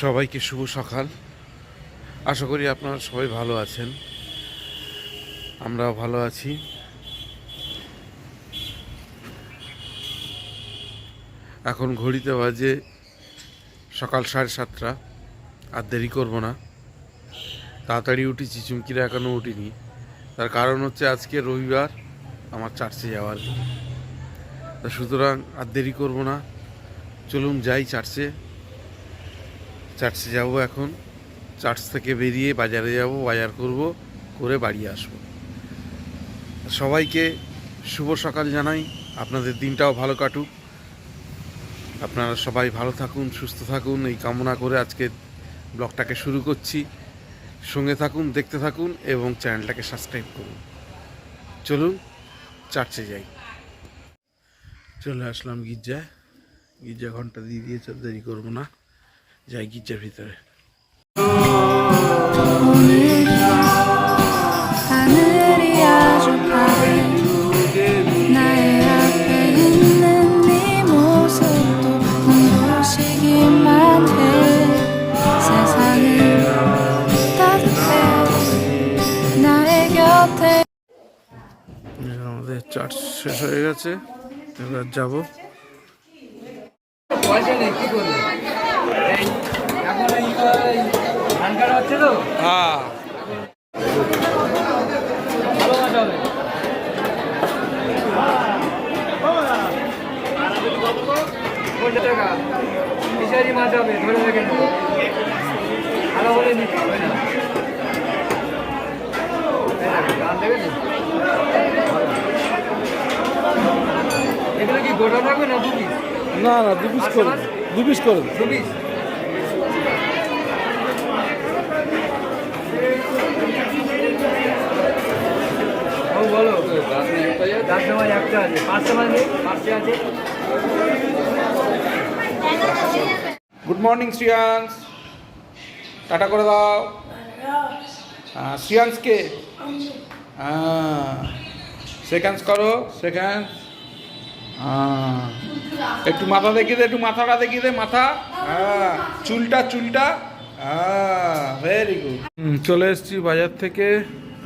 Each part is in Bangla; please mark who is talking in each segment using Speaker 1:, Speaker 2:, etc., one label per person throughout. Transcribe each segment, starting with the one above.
Speaker 1: সবাইকে শুভ সকাল। আশা করি আপনারা সবাই ভালো আছেন। আমরাও ভালো আছি। এখন ঘড়িতে বাজে সকাল সাড়ে সাতটা, আর দেরি করব না। তাড়াতাড়ি উঠেছি, চুমকিরা এখনও উঠিনি। তার কারণ হচ্ছে আজকে রবিবার, আমার চার্চে যাওয়ার। সুতরাং আর দেরি করব না। চলুন যাই চার্চে। চার্চে যাব এখন। চার্চ থেকে বেরিয়ে বাজারে যাব, বাজার করব, করে বাড়ি আসব। সবাইকে শুভ সকাল জানাই। আপনাদের দিনটাও ভালো কাটুক। আপনারা সবাই ভালো থাকুন, সুস্থ থাকুন। এই কামনা করে আজকে ব্লগটাকে শুরু করছি। সঙ্গে থাকুন, দেখতে থাকুন এবং চ্যানেলটাকে সাবস্ক্রাইব করুন। চলুন, চার্চে যাই। চলে আসলাম গির্জায়। গির্জা ঘণ্টা দিয়ে দিয়েছে দেরি করব না। যাই গির্জার ভিতরে। আমাদের চার্জ শেষ হয়ে গেছে এবার যাব। হ্যাঁ
Speaker 2: ফিশারি মাছ হবে ধরে রাখেন ভালো বলে নিতে হবে না? এগুলো কি গোটা থাকবে না দু পিস
Speaker 3: না না দু পিস করে দিন। দু পিস করে দিন।
Speaker 2: দু পিস ও বলো চারটে একটা আছে পাঁচটা নেই পাঁচটা আছে।
Speaker 3: গুড মর্নিং শ্রিয়াংশ টাটা করে দাও। হ্যাঁ, শ্রিয়াংশকে হ্যাঁ সেকেন্ডস করো সেকেন্ড হ্যাঁ একটু মাথা দেখিয়ে দে একটু মাথাটা দেখিয়ে দে মাথা। হ্যাঁ চুলটা চুলটা। হ্যাঁ ভেরি গুড
Speaker 1: চলে এসেছি বাজার থেকে।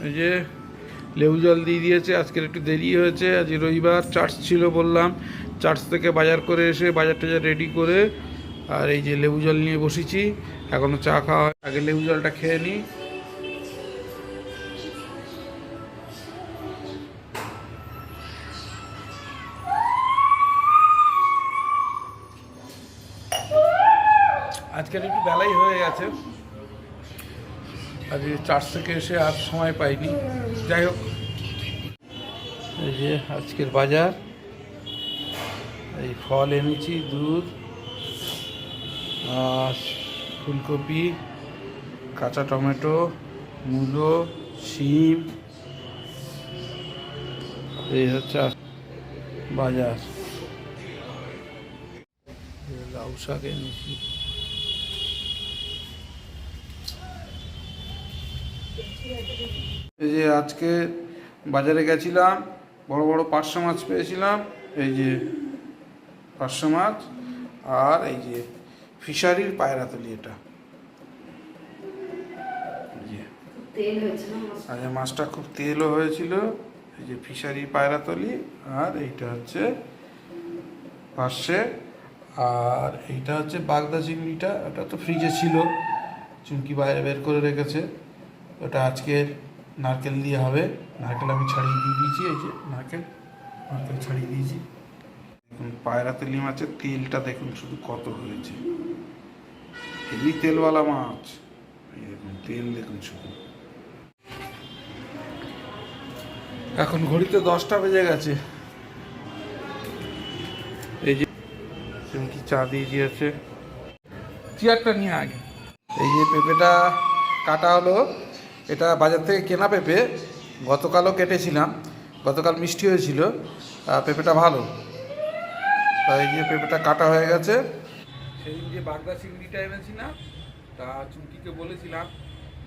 Speaker 1: এই যে লেবু জল দিয়ে দিয়েছে, আজকের একটু দেরি হয়েছে, আজ রবিবার চার্চ ছিল বললাম চার্চ থেকে বাজার করে এসে বাজার টাজার রেডি করে আর এই যে লেবু জল নিয়ে বসেছি এখনও চা খাওয়া আগে লেবু জলটা খেয়ে নিই। আজকের একটু বেলাই হয়ে গেছে আজকে চার্চ থেকে এসে আর সময় পাইনি, যাই হোক। এই যে আজকের বাজার। এই ফল এনেছি, দুধ ফুলকপি, কাঁচা টমেটো, মূলো, শিম। এই হচ্ছে বাজার। লাউ শাক এনেছি। এই যে আজকে বাজারে গেছিলাম বড় বড় পাঁচশো মাছ পেয়েছিলাম এই যে পাঁচশো মাছ আর এই যে ফিশারির পায়রাতলি এটা। আর মাছটা খুব তেলও হয়েছিল এই যে ফিশারি পায়রাতলি আর এইটা হচ্ছে পাশে আর এইটা হচ্ছে বাগদা চিংড়িটা ওটা তো ফ্রিজে ছিল চুমকি বাইরে বের করে রেখেছে। ওটা আজকের নারকেল দিয়ে হবে। নারকেল আমি ছাড়িয়ে দিয়ে দিয়েছি এই যে নারকেল। নারকেল ছাড়িয়ে দিয়েছি। দেখুন পায়রা তেলি মাছের তেলটা দেখুন শুধু কত হয়েছে। হেভি তেলওয়ালা মাছ। এই দেখুন তেল দেখুন শুধু। এখন ঘড়িতে দশটা বেজে গেছে। এই যে চুমকি চা দিয়ে দিয়েছে। চেয়ারটা নিয়ে আগে। এই যে পেঁপেটা কাটা হলো। এটা বাজার থেকে কেনা পেঁপে গতকালও কেটেছিলাম, গতকাল মিষ্টি হয়েছিল পেঁপেটা ভালো। তাই যে পেঁপেটা কাটা হয়ে গেছে। সেদিন যে বাগদা চিংড়িটা এনেছিলাম তা চুমকিকে বলেছিলাম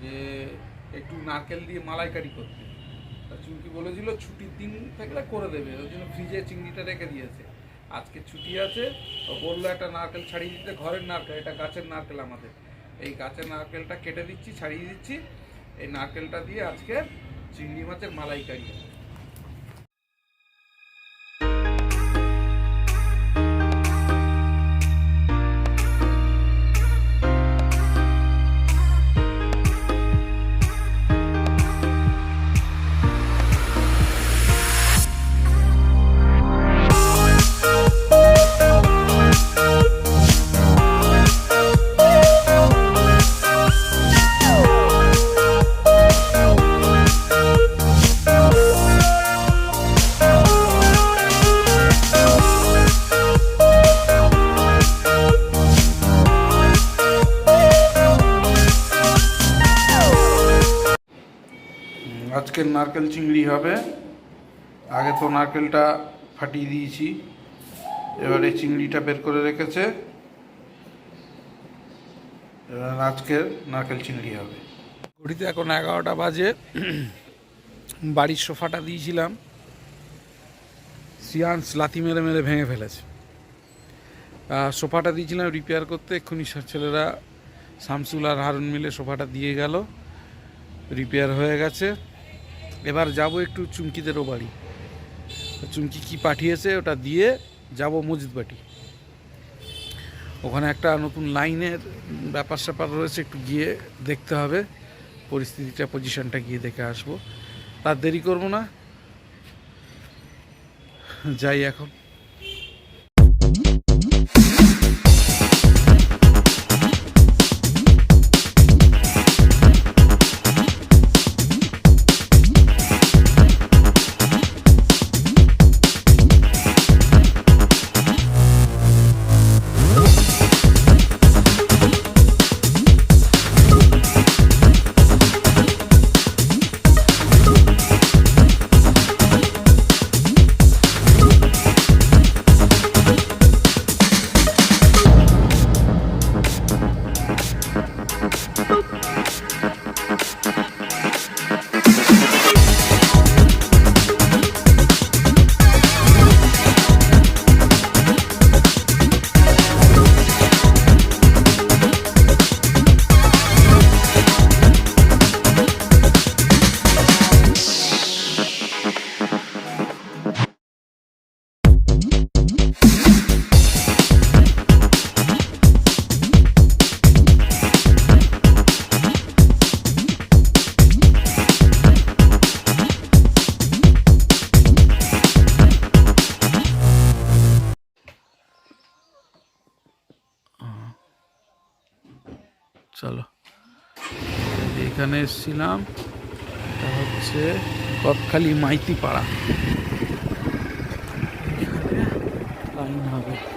Speaker 1: যে একটু নারকেল দিয়ে মালাইকারি করতে। তা চুমকি বলেছিল ছুটির দিন থাকলে করে দেবে, ওই জন্য ফ্রিজে চিংড়িটা রেখে দিয়েছে। আজকে ছুটি আছে বলল একটা নারকেল ছাড়িয়ে দিতে, ঘরের নারকেল, এটা গাছের নারকেল আমাদের। এই গাছের নারকেলটা কেটে দিচ্ছি, ছাড়িয়ে দিচ্ছি এই নারকেলটা দিয়ে আজকে চিংড়ি মাছের মালাইকারি। আজকের নারকেল চিংড়ি হবে। আগে তো নারকেলটা ফাটিয়ে দিয়েছি। এবারে চিংড়িটা বের করে রেখেছে। এবার আজকের নারকেল চিংড়ি হবে। ঘড়িতে এখন এগারোটা বাজে। বাড়ির সোফাটা দিয়েছিলাম। সিয়ান্স লাথি মেরে মেরে ভেঙে ফেলেছে। সোফাটা দিয়েছিলাম রিপেয়ার করতে। এক্ষুনি ছেলেরা শামসুল আর হারুন মিলে সোফাটা দিয়ে গেল। রিপেয়ার হয়ে গেছে। এবার যাব একটু চুমকিদেরও বাড়ি। চুমকি কি পাঠিয়েছে ওটা দিয়ে যাব মসজিদবাটি। ওখানে একটা নতুন লাইনের ব্যাপার স্যাপার রয়েছে, একটু গিয়ে দেখতে হবে। পরিস্থিতিটা পজিশনটা গিয়ে দেখে আসব। তার দেরি করব না। যাই এখন। এখানে এসেছিলাম। এটা হচ্ছে গদখালি মাইতিপাড়া। লাইন হবে।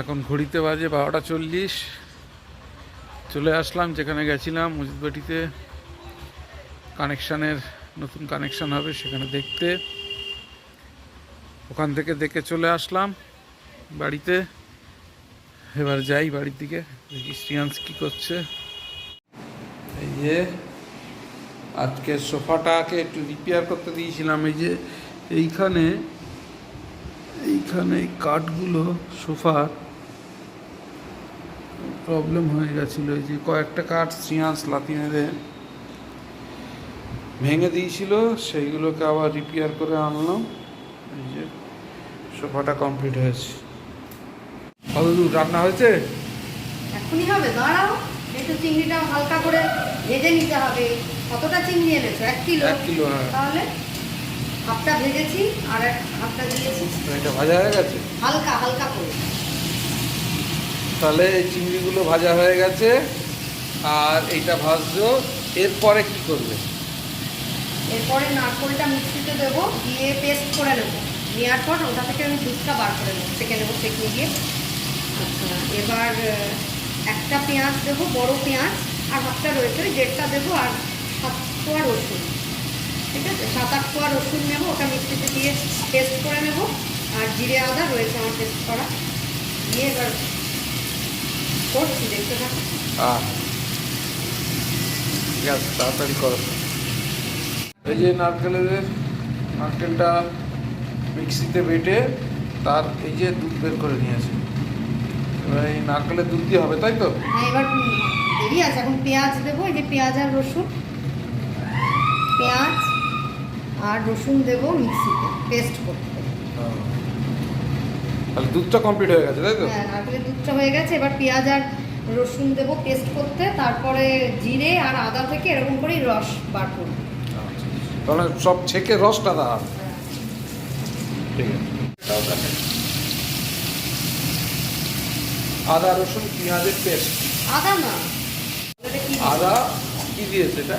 Speaker 1: এখন ঘড়িতে বাজে বারোটা চল্লিশ। চলে আসলাম, যেখানে গেছিলাম, মসজিদবাটিতে। কানেকশানের, নতুন কানেকশান হবে সেখানে দেখতে। ওখান থেকে দেখে চলে আসলাম বাড়িতে। এবার যাই বাড়ির দিকে, দেখি শ্রিয়াংশ কী করছে। এই যে, আজকে সোফাটাকে একটু রিপেয়ার করতে দিয়েছিলাম। এই যে, এইখানে এইখানে এই কাঠগুলো, সোফার প্রবলেম হয়ে গেছিল যে কয়েকটা কাঠ শ্রিয়াংশ লাথি মেরে ভেঙে দিয়েছিল সেইগুলোকে আবার রিপেয়ার করে আনলাম এই যে সোফাটা কমপ্লিট হয়েছে। কত দূর রান্না হয়েছে?
Speaker 4: এখনই হবে দাঁড়াও একটু চিংড়িটা হালকা করে ভেজে নিতে হবে। কতটা চিংড়ি এনেছো? এক কিলো?
Speaker 1: এক কিলো, হ্যাঁ।
Speaker 4: তাহলে হাফটা ভেজেছি আর এক হাফটা দিয়েছি।
Speaker 1: এটা ভাজা হয়ে গেছে?
Speaker 4: হালকা হালকা
Speaker 1: তাহলে এই চিংড়িগুলো ভাজা হয়ে গেছে, আর এইটা ভাজছো এরপরে কি করবে?
Speaker 4: এরপরে নারকোলটা মিক্সিতে দেবো, দিয়ে পেস্ট করে নেব। নেওয়ার পর ওটা থেকে আমি দুধটা বার করে নেব, সেকে নেব সেকে গিয়ে আচ্ছা এবার একটা পেঁয়াজ দেবো, বড় পেঁয়াজ, আর হাফটা রয়েছে ওই দেড়টা দেবো, আর সাত কোয়া রসুন। ঠিক আছে? সাত আট কোয়া রসুন নেব, ওটা মিক্সিতে দিয়ে পেস্ট করে নেব। আর জিরে আদা রয়েছে আমার পেস্ট করা। দিয়ে এবার করছি দেখতে থাকো।
Speaker 1: তাড়াতাড়ি করো। এই যে নারকেলের নারকেলটা মিক্সিতে বেটে তার এই যে দুধ বের করে নিয়েছে। এবার এই নারকেলের দুধ দিয়ে হবে তাই তো?
Speaker 4: হ্যাঁ এবার দেরি আছে এখন পেঁয়াজ দেবো এই যে পেঁয়াজ আর রসুন। পেঁয়াজ আর রসুন দেবো মিক্সিতে পেস্ট করতে
Speaker 1: তাহলে দুধটা কমপ্লিট হয়ে গেছে তাই তো
Speaker 4: হ্যাঁ নারকেলের দুধটা হয়ে গেছে এবার পেঁয়াজ আর রসুন দেবো পেস্ট করতে তারপরে জিরে আর আদা থেকে এরকম করেই রস বার করব
Speaker 1: আচ্ছা। তাহলে সব ছেঁকে রসটা
Speaker 4: হ্যাঁ।
Speaker 1: ঠিক আছে আদা রসুন পেঁয়াজের পেস্ট
Speaker 4: আদা না?
Speaker 1: আদা কি দিয়েছে এটা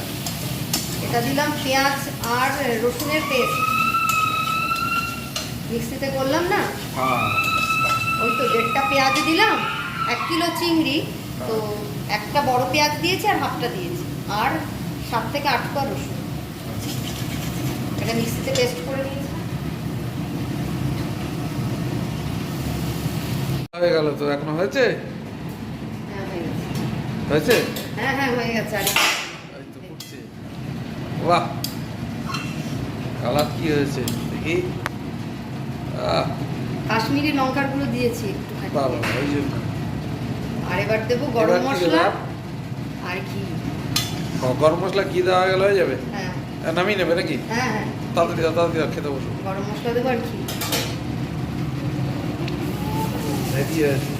Speaker 4: এটা দিলাম পেঁয়াজ আর রসুনের পেস্ট মিক্সিতে করলাম না?
Speaker 1: হ্যাঁ।
Speaker 4: ওই তো দেড়টা পেঁয়াজ দিলাম এক কিলো চিংড়ি তো একটা বড় পেঁয়াজ দিয়েছি আর হাফটা দিয়েছি আর সাত থেকে আট কোয়া রসুন। এটা মিক্সিতে পেস্ট করে নিয়েছি।
Speaker 1: হয়ে গেল তো এখনও হয়েছে?
Speaker 4: হ্যাঁ হয়ে
Speaker 1: হয়েছে?
Speaker 4: হ্যাঁ হ্যাঁ হয়ে গেছে আর
Speaker 1: বাহ! কালার কি হয়েছে? দেখি।
Speaker 4: কাশ্মীরি লঙ্কার গুঁড়ো দিয়েছি একটুখানি।
Speaker 1: বাবা ওই জন্য।
Speaker 4: আর এবার দেবো গরম মশলা? আর
Speaker 1: কি গরম মশলা কি দেওয়া গেলে হয়ে যাবে?
Speaker 4: হ্যাঁ।
Speaker 1: আহ, নামিয়ে নেবে নাকি?
Speaker 4: হ্যাঁ হ্যাঁ।
Speaker 1: তাড়াতাড়ি দাও, তাড়াতাড়ি দাও, খেতে বসো।
Speaker 4: গরম মশলা দেবো আর ঘি।
Speaker 1: রেডি আছে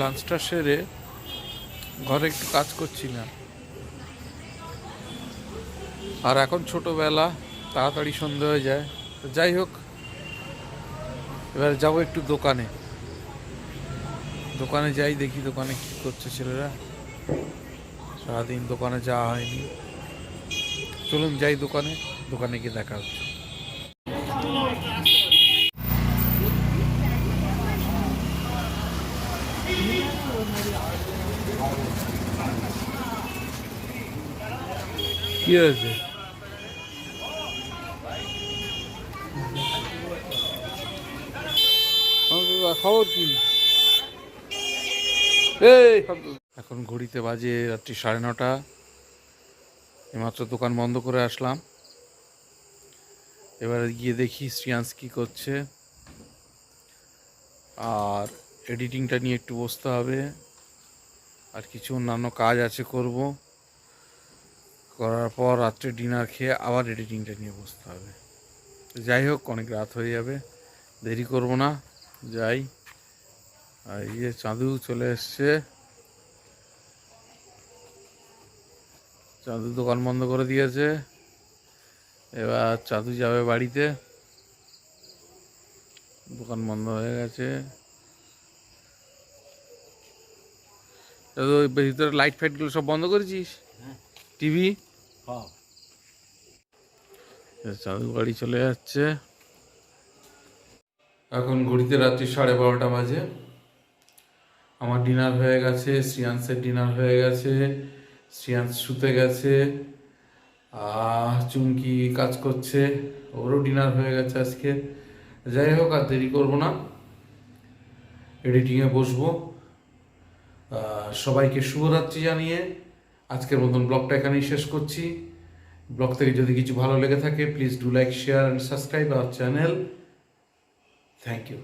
Speaker 1: লাঞ্চটা সেরে ঘরে একটু কাজ করছি না। আর এখন ছোটবেলা, তাড়াতাড়ি সন্ধে হয়ে যায়। তো যাই হোক, এবার যাব একটু দোকানে। দোকানে যাই, দেখি দোকানে কি করছে ছেলেরা। সারাদিন দোকানে যাওয়া হয়নি। চলুন যাই দোকানে দোকানে গিয়ে দেখা হচ্ছে। কি হয়েছে? খবর এখন ঘড়িতে বাজে রাত্রি সাড়ে নটা। এইমাত্র দোকান বন্ধ করে আসলাম। এবারে গিয়ে দেখি শ্রিয়াংশ কি করছে। আর এডিটিংটা নিয়ে একটু বসতে হবে। আর কিছু অন্যান্য কাজ আছে করব। করার পর রাত্রে ডিনার খেয়ে আবার এডিটিংটা নিয়ে বসতে হবে। যাই হোক অনেক রাত হয়ে যাবে। দেরি করব না। যাই। আর এই যে চাঁদু চলে এসছে। চাঁদু দোকান বন্ধ করে দিয়েছে। এবার চাঁদু যাবে বাড়িতে। দোকান বন্ধ হয়ে গেছে। ভিতরে লাইট ফাইটগুলো সব বন্ধ করেছিস? টিভি চাঁদু বাড়ি চলে যাচ্ছে। এখন ঘড়িতে রাত্রি সাড়ে বারোটা বাজে। আমার ডিনার হয়ে গেছে শ্রিয়াংসের ডিনার হয়ে গেছে শ্রিয়াংশ শুতে গেছে আর চুমকি কাজ করছে ওরও ডিনার হয়ে গেছে আজকে। যাই হোক আর দেরি করব না। এডিটিংয়ে বসবো। সবাইকে শুভরাত্রি জানিয়ে আজকের মতন ব্লগটা এখানেই শেষ করছি। ব্লগ থেকে যদি কিছু ভালো লেগে থাকে please do like share and subscribe our channel thank you